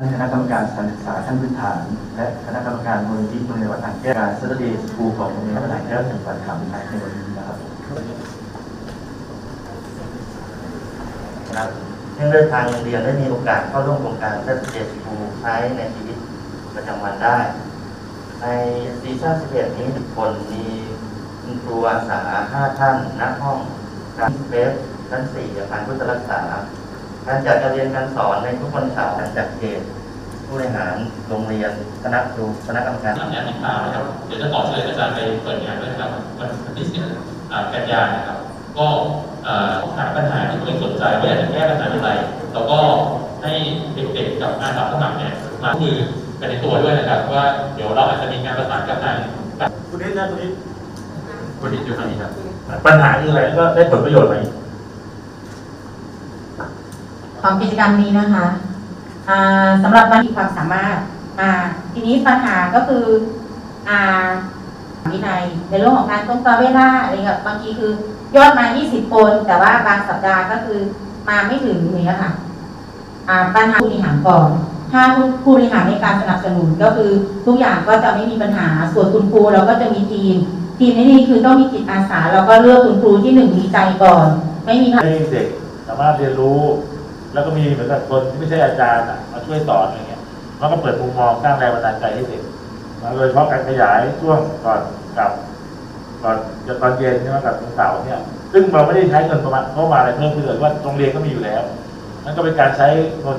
คณะกรรมการสถานศึกษาขั้นพื้นฐาน และคณะกรรมการมูลนิธิมูลนิธิวัฒนแก้วการสตดีสกูของโรงเรียนวัฒนแก้วถึงปันคำในวันนี้นะครับนะครับซึ่งเดินทางโรงเรียนได้มีโอกาสเข้าร่วมโครงการเซตเจสคูใช้ในชีวิตประจำวันได้ ในซีซั่น11 นี้ทุกคนมีคุณครูอาสา 5 ท่านณห้องการเฟสชั้น4อาคารพุทธรักษา การจัดการเรียนการสอนในทุกวันเสาร์การจัดเขตผู้บริหารโรงเรียนคณะครูคณะกรรมการทำงานติดตามนะครับเดี๋ยวจะขอเชิญอาจารย์ไปเปิดงานด้วยนะครับวันที่สิบกันยายนนะครับ ก็เอ่อหาปัญหาที่ตัวเองสนใจว่าอยากจะแก้ปัญหาอะไรแล้วก็ให้เด็กๆกับอาสาสมัครเนี่ยมาคุยกันในตัวด้วยนะครับ ว่าเดี๋ยวเราอาจจะมีการประสานกับทางคุณนิดนะคุณนิดบริษัทอยู่ทางนี้ครับปัญหาคืออะไรก็ได้ผลประโยชน์ไหม ของกิจกรรมนี้นะคะอ่าสำหรับวันมีความสามารถทีนี้ปัญหาก็คืออ่าวินัยในเรื่องของการตรงต่อเวลาอะไรเงี้ยบางทีคือยอดมา 20 คน แต่ว่าบางสัปดาห์ก็คือมาไม่ถึงอย่างเนี้ยค่ะปัญหาผู้บริหารก่อน ถ้าผู้บริหารในการสนับสนุนก็คือทุกอย่างก็จะไม่มีปัญหา ส่วนคุณครูเราก็จะมีทีม ทีมนนี้คือต้องมีจิตอาสาแล้วก็เลือกคุณครูที่หนึ่งมีใจก่อน ไม่มีให้เด็กสามารถเรียนรู้ แล้วก็มีเหมือนกับคนที่ไม่ใช่อาจารย์อะมาช่วยสอนอะไรเงี้ยมันก็เปิดมุมมองสร้างแรงบันดาลใจให้เด็กมาโดยเฉพาะการขยายช่วงก่อนกับก่อนจะตอนเย็นใช่ไหมกับวันเสาร์เนี่ย ซึ่งเราไม่ได้ใช้เงินประมาณเข้ามาอะไรเพิ่มเพื่อว่าโรงเรียนก็มีอยู่แล้วนั่นก็เป็นการใช้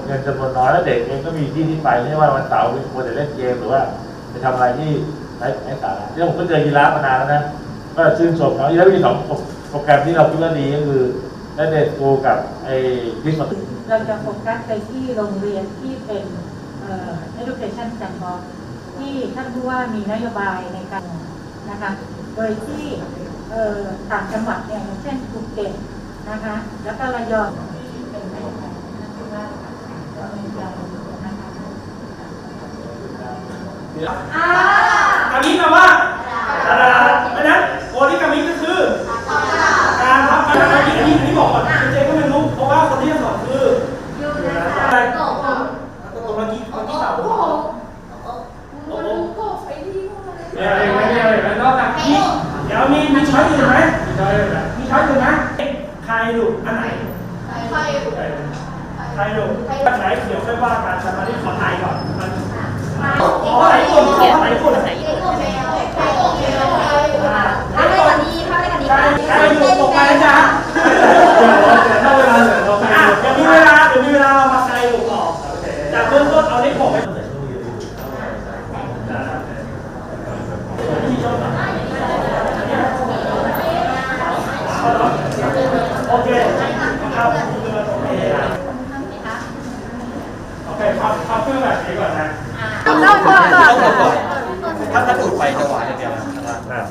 เงินจำนวนน้อยแล้วเด็กเองก็มีที่ที่ไปไม่ว่าวันเสาร์เป็นควรจะเล่นเกมหรือว่าไปทำอะไรที่ไร้ไร้สาระที่ผมก็เจอยีราฟมานานแล้วนะก็ชื่นชมเขายีราฟมีสองโปรแกรมที่เราคิดว่าดีก็คือ ได้เด็ดกูกับไอ้คริสต์มาสเราจะโฟกัสไปที่โรงเรียนที่เป็นเอ่อ education sandbox ที่ท่านผู้ว่ามีนโยบายในการนะคะโดยที่เอ่อต่างจังหวัดเนี่ยอย่างเช่นภูเก็ตนะคะแล้วก็ระยองที่เป็นนโยบายของท่านผู้ว่าดำเนินการนะคะกามิแปลว่าเพราะฉะนั้นโอริกามิก็คือ การทำการทำอั นนี้อันนี้อันนี้บอกก่อนเจก็ไม่รู้เพราะว่าคนที่จะสอนคืออะไรตรงเมื่อกี้เมื่อกี้เต่าเนี่ยอะไรไม่เนี่ยอะไรไม่นอกจากนี้เดี๋ยวมีมีช้อยอื่นไหมมีช้อยอื่นไหมมีช้อยอื่นไหมใครดูอันไหนใครดูอันไหนเดี๋ยวค่อยว่ากันฉันมาที่ขอไทยก่อนขอไหนก่อนขอไหนก่อนไหนก่อนอะไรกันดีถ้าอะไรกันดีใครใครอยู่ตกไปนะจ๊ะถ้าเวลาเหลือเราอะเดี๋ยวมีเวลาเดี๋ยวมีเวลาเรามาใครอยู่ต่อจากเบื้องต้นเอาเลขหกไปโอเคครับโอเคครับครับเพื่อแบบนี้ก่อนนะ ต้องต้องก่อนถ้าถ้าดูดไปจะหวานอย่างเดียวนะ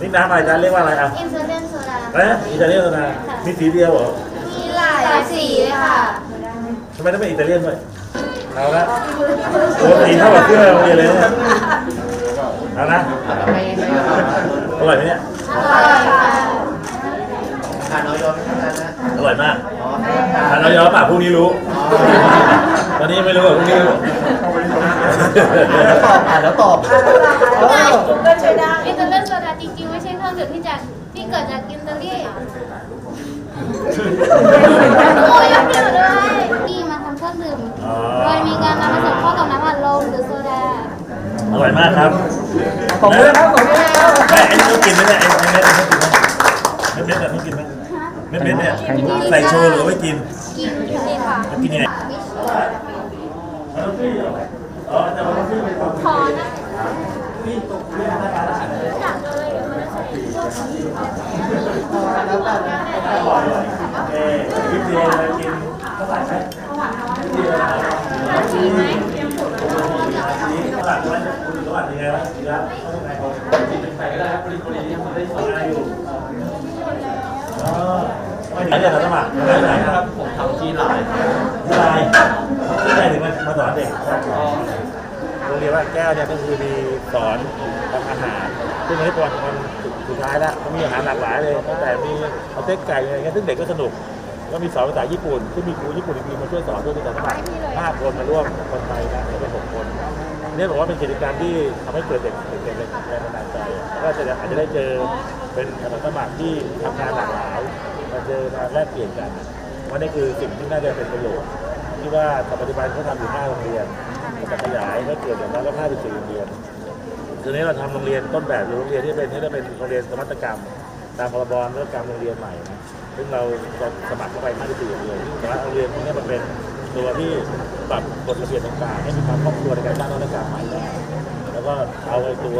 นี่น้ำอะไรจ๊ะเรียกว่าอะไรอะอินเซอร์เดนโซดาเอ๊ะอิตาเลียนนะมีสีเดียวเหรอมีหลายสีเลยค่ะทำไมต้องเป็นอิตาเลียนด้วยเอาละโอ้สีเท่ากับเสื้อโรงเรียนเลยเนี่ยเอานะอร่อยไหมเนี่ยอร่อยค่ะทานน้อยยอมไม่ทำงานนะอร่อยมากทานเรายอมป่ะพรุ่งนี้รู้ตอนนี้ไม่รู้อะพรุ่งนี้รู้ตอบอ่านแล้วตอบก็ใช้ได้อินเตอร์เดนโซดาจริงๆไม่ใช่ เครื่องดื่มที่จากที่เกิดจากอิตาลีโอ้ยยังเดียวด้วยนี่มาทำเครื่องดื่มอ๋อโดยมีการนำผสมเข้ากับน้ำอัดลมหรือโซดาอร่อยมากครับขอบคุณครับขอบคุณครับไอ้ไอ้นี่ต้องกินไหมเนี่ยไอ้ไอ้เม็ดเม็ดเม็ดต้องกินไหมเม็ดเม็ดเนี่ยใส่โชว์หรือไม่กิน กินค่ะแล้วกินยังไงขอนะจากเลย เอ๊ะคลิปเดียวเลยกินเท่าไหร่ไหม ฉีดไหม ตลาดวันคุณตลาดยังไงวะทีละเขายังไงเขาเป็นใคร ก็ได้ครับบริบริที่เขาได้สอนอะไรอยู่อ๋อไม่ไหนจะสมัครไหนไหนครับผมทำที่ไลน์ที่ไรที่ไหนถึงมามาสอนเด็กโรงเรียนว่าแก้วเนี่ยก็คือมีสอนทำอาหารซึ่งในวันวันสุดท้ายแล้วเขามีอาหารหลากหลายเลยตั้งแต่มีเอาเต็กไก่อะไรเงี้ยซึ่งเด็กก็สนุกก็มีสอนภาษาญี่ปุ่นซึ่งมีครูญี่ปุ่นอีกทีมาช่วยสอนด้วยมีแต่สมัครห้าคนมาร่วมคนไทยนะแล้วเป็นหกคนเนี่ยบอกว่าเป็นกิจกรรมที่ทำให้เกิดเด็กเด็กๆแรงบันดาลใจแล้ว ก็จะอาจจะได้เจอเป็นอาสาสมัครที่ทำงานหลากหลายมาเจอมาแลกเปลี่ยนกันว่านี่คือสิ่งที่น่าจะเป็นประโยชน์ที่ว่าปัจจุบันเขาทำอยู่ห้าโรงเรียนจะขยายก็เกิดอย่างน้อยก็ห้าสิบสี่โรงเรียนทีนี้เราทำโรงเรียนต้นแบบหรือโรงเรียนที่เป็นที่จะเป็นโรงเรียนสมัตกรรม ตามพรบเรื่องการโรงเรียนใหม่นะซึ่งเราจะสมัครเข้าไป54โรงเรียนซึ่งแต่ว่าโรงเรียนพวกนี้มันเป็นตัวที่ปรับกฎระเบียบต่างๆให้มีความครอบครัวในการสร้างนวัตกรรมใหม่ได้แล้วก็เอาตัว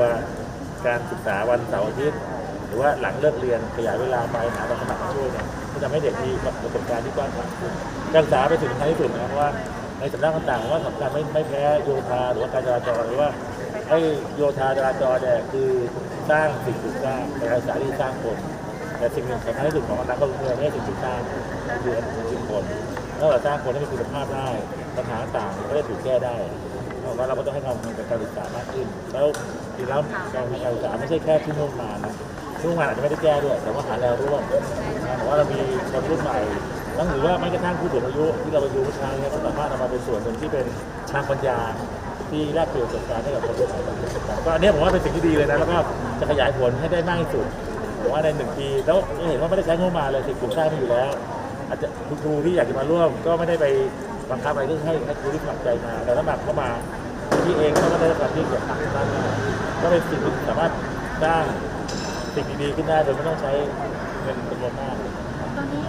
การศึกษาวันเสาร์อาทิตย์หรือว่าหลังเลิกเรียนขยายเวลาไปหาตสมัครมาช่วยเนี่ยก็จะให้เด็กมีประสบการณ์ที่กว้างขวางขึ้นการศึกษาเป็นสิ่งสำคัญที่สุดนะครับว่าในสำนักต่างๆว่าสำคัญไม่ไม่แพ้โยธาหรือว่าการจราจรหรือว่าไอ้โยธาจราจรเนี่ยคือสร้างสิ่งปลูกสร้างเป็นอาสาที่สร้างคนแต่สิ่งหนึ่งสำคัญที่สุดของนักการเมืองไม่ใช่สิ่งปลูกสร้างคือสิ่งคนถ้าเราสร้างคนให้มีคุณภาพได้ปัญหาต่างๆก็ได้ถูกแก้ได้ ว่าเราก็ต้องให้ความสำคัญกับการศึกษามากขึ้น แล้วจริงแล้วการทำการศึกษาไม่ใช่แค่ที่มุ่งงานนะที่มุ่งงานอาจจะไม่ได้แก้ด้วย แต่ว่าหาแนวร่วมนะบอกว่าเรามีคนรุ่นใหม่ต้องถือว่าไม่กระทั่งผู้สูงอายุที่เราไปดูเมื่อเช้าเนี่ยก็สามารถเอามาเป็นส่วนหนึ่งที่เป็นทางปัญญาที่แลกเปลี่ยนประสบการณ์ให้กับคนรุ่นใหม่ต่างๆก็อันเนี้ยผมว่าเป็นสิ่งที่ดีเลยนะแล้วก็จะขยายผลให้ได้มากที่สุดผมว่าในหนึ่งปีแล้วเห็นว่าไม่ได้ใช้งบประมาณเลยสิ่งปลูกสร้างมีอยู่แล้ว อาจจะคุณครูที่อยากจะมาร่วมก็ไม่ได้ไปบังคับอะไรก็ให้ให้ครูที่สมัครใจมาแต่ถ้าสมัครเข้ามา ที่เองก็ไม่ได้รับการที่เกี่ยวกับด้านหน้าก็เป็นสิ่งที่สามารถสร้างสิ่งดีๆขึ้นได้โดยไม่ต้องใช้เงินจำนวนมาก ตอนนี้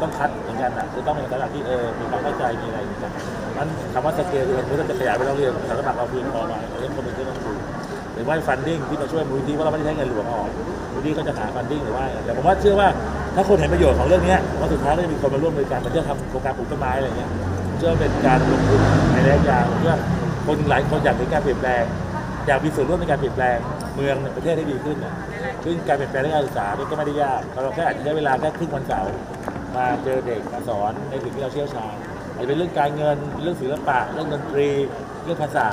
ต้องคัดเหมือนกันอะคือต้องเป็นระดับที่เออมีความเข้าใจมีอะไรอย่างเงี้ยมันคำว่าสเกลคือมันจะขยายไปโรงเรียนสารบัตรเราเพียงพอไหมเรื่องคนเป็นที่ต้องดูหรือว่าฟันดิ้งที่มาช่วยมูลที่ว่าเราไม่ได้ใช้เงินหลวงออกมูลที่ก็จะหาฟันดิ้งหรือว่าแต่ผมว่าเชื่อว่าถ้าคนเห็นประโยชน์ของเรื่องนี้ว่าสุดท้ายก็จะมีคนมาร่วมมือกันมันจะทำโครงการปลูกต้นไม้อะไรเงี้ยเชื่อเป็นการลงทุนในระยะยาวเพื่อ คนหลายคนอยากเห็นการเปลี่ยนแปลง อยากมีส่วนร่วมในการเปลี่ยนแปลงเมืองในประเทศให้ดีขึ้นนะซึ่งการเปลี่ยนแปลงเรื่องการศึกษานี่ก็ไม่ได้ยากเราแค่อาจจะใช้เวลาแค่ครึ่งวันเสาร์มาเจอเด็กมาสอนในสิ่งที่เราเชี่ยวชาญอาจจะเป็นเรื่องการเงินเรื่องศิลปะ เรื่องดนตรี เรื่องภาษา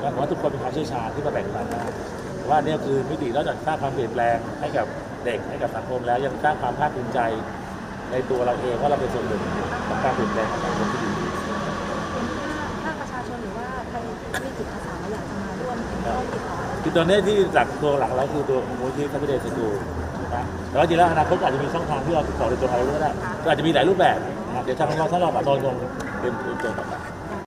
แล้วผมว่าทุกคนมีความเชี่ยวชาญที่มาแบ่งปันว่าเนี่ยคือมิตินอกจากสร้างความเปลี่ยนแปลงให้กับเด็กให้กับสังคมแล้วยังสร้างความภาคภูมิใจในตัวเราเองว่าเราเป็นส่วนหนึ่งของการเปลี่ยนแปลงของสังคมที่ดี ถ้าประชาชนหรือว่าใครมีจิตอาสาอยากจะมาร่วมก็ติดต่อ คือตอนนี้ที่หลักตัวหลักเราคือตัวมูลที่คัพเดสตูนะแต่ว่าจริงแล้วอนาคตอาจจะมีช่องทางที่เราติดต่อโดยตรงอะไรก็ได้ก็อาจจะมีหลายรูปแบบนะครับเดี๋ยวทางเราถ้าเราแบบนอนลงเป็นตัวต่อไป